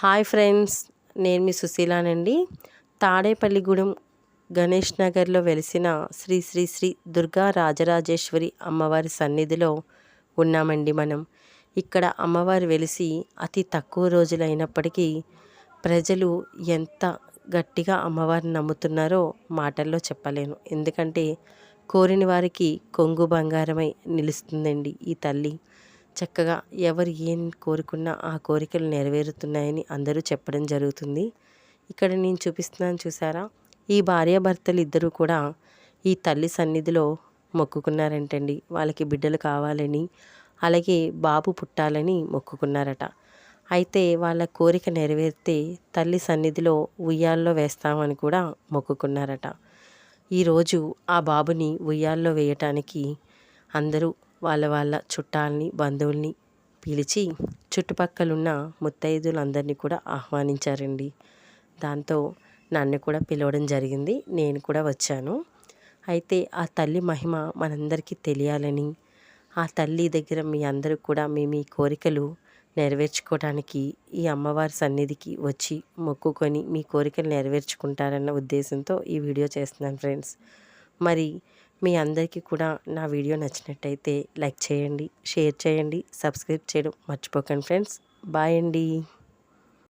Hi friends నేను మీ సుశీలానండి. తాడేపల్లిగూడెం గణేష్ నగర్లో వెలిసిన శ్రీ శ్రీ శ్రీ దుర్గా రాజరాజేశ్వరి అమ్మవారి సన్నిధిలో ఉన్నామండి మనం. ఇక్కడ అమ్మవారు వెలిసి అతి తక్కువ రోజులైనప్పటికీ ప్రజలు ఎంత గట్టిగా అమ్మవారిని నమ్ముతున్నారో మాటల్లో చెప్పలేను. ఎందుకంటే కోరిన వారికి కొంగు బంగారమై నిలుస్తుందండి ఈ తల్లి. చక్కగా ఎవరు ఏం కోరుకున్నా ఆ కోరికలు నెరవేరుతున్నాయని అందరూ చెప్పడం జరుగుతుంది. ఇక్కడ నేను చూపిస్తున్నాను చూసారా? ఈ భార్యాభర్తలు ఇద్దరూ కూడా ఈ తల్లి సన్నిధిలో మొక్కుకున్నారంటండి. వాళ్ళకి బిడ్డలు కావాలని అలాగే బాబు పుట్టాలని మొక్కుకున్నారట. అయితే వాళ్ళ కోరిక నెరవేరితే తల్లి సన్నిధిలో ఉయ్యాల్లో వేస్తామని కూడా మొక్కుకున్నారట. ఈరోజు ఆ బాబుని ఉయ్యాల్లో వేయటానికి అందరూ వాళ్ళ వాళ్ళ చుట్టాలని బంధువుల్ని పిలిచి చుట్టుపక్కలున్న ముత్తైదులందరినీ కూడా ఆహ్వానించారండి. దాంతో నన్ను కూడా పిలవడం జరిగింది. నేను కూడా వచ్చాను. అయితే ఆ తల్లి మహిమ మనందరికీ తెలియాలని ఆ తల్లి దగ్గర మీ అందరూ కూడా మీ మీ కోరికలు నెరవేర్చుకోవడానికి ఈ అమ్మవారి సన్నిధికి వచ్చి మొక్కుకొని మీ కోరికలు నెరవేర్చుకుంటారన్న ఉద్దేశంతో ఈ వీడియో చేస్తున్నాను ఫ్రెండ్స్. మరి మీ అందరికీ కూడా నా వీడియో నచ్చినట్టయితే లైక్ చేయండి షేర్ చేయండి సబ్స్క్రైబ్ చేయడం మర్చిపోకండి ఫ్రెండ్స్. బాయ్ అండి.